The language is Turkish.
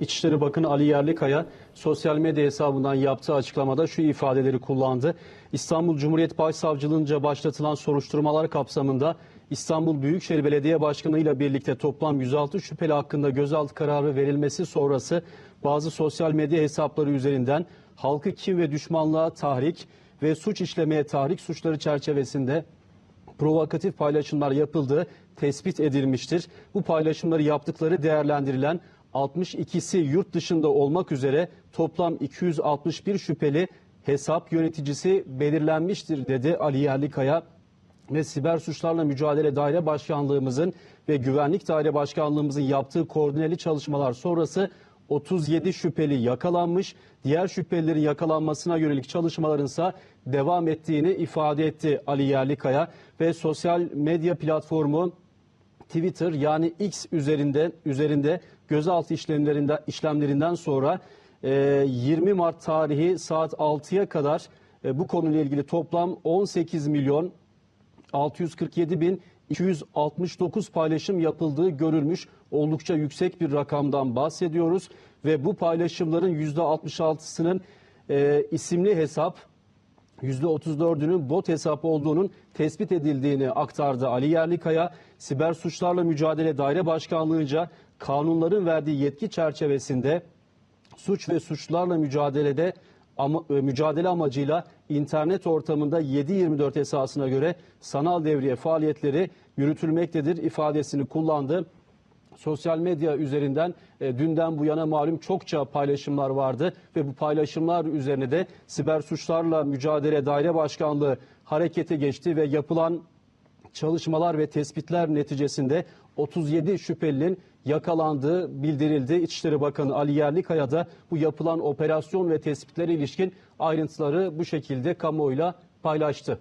İçişleri Bakanı Ali Yerlikaya sosyal medya hesabından yaptığı açıklamada şu ifadeleri kullandı. İstanbul Cumhuriyet Başsavcılığınca başlatılan soruşturmalar kapsamında İstanbul Büyükşehir Belediye Başkanı ile birlikte toplam 106 şüpheli hakkında gözaltı kararı verilmesi sonrası bazı sosyal medya hesapları üzerinden halkı kin ve düşmanlığa tahrik ve suç işlemeye tahrik suçları çerçevesinde provokatif paylaşımlar yapıldığı tespit edilmiştir. Bu paylaşımları yaptıkları değerlendirilen 62'si yurt dışında olmak üzere toplam 261 şüpheli hesap yöneticisi belirlenmiştir dedi Ali Yerlikaya ve Siber Suçlarla Mücadele Daire Başkanlığımızın ve Güvenlik Daire Başkanlığımızın yaptığı koordineli çalışmalar sonrası 37 şüpheli yakalanmış. Diğer şüphelilerin yakalanmasına yönelik çalışmaların ise devam ettiğini ifade etti Ali Yerlikaya ve sosyal medya platformu Twitter yani X üzerinde üzerinde gözaltı işlemlerinden işlemlerinden sonra e, 20 Mart tarihi saat 6'ya kadar e, bu konuyla ilgili toplam 18 milyon 647 bin 269 paylaşım yapıldığı görülmüş. Oldukça yüksek bir rakamdan bahsediyoruz ve bu paylaşımların %66'sının e, isimli hesap %34'ünün bot hesap olduğunun tespit edildiğini aktardı Ali Yerlikaya. Siber Suçlarla Mücadele Daire Başkanlığı'nca kanunların verdiği yetki çerçevesinde suç ve suçlarla mücadelede ama, e, mücadele amacıyla internet ortamında 7-24 esasına göre sanal devriye faaliyetleri yürütülmektedir ifadesini kullandı. Sosyal medya üzerinden e, dünden bu yana malum çokça paylaşımlar vardı ve bu paylaşımlar üzerine de Siber Suçlarla Mücadele Daire Başkanlığı harekete geçti ve yapılan çalışmalar ve tespitler neticesinde 37 şüphelinin yakalandığı bildirildi. İçişleri Bakanı Ali Yerlikaya da bu yapılan operasyon ve tespitlere ilişkin ayrıntıları bu şekilde kamuoyuyla paylaştı.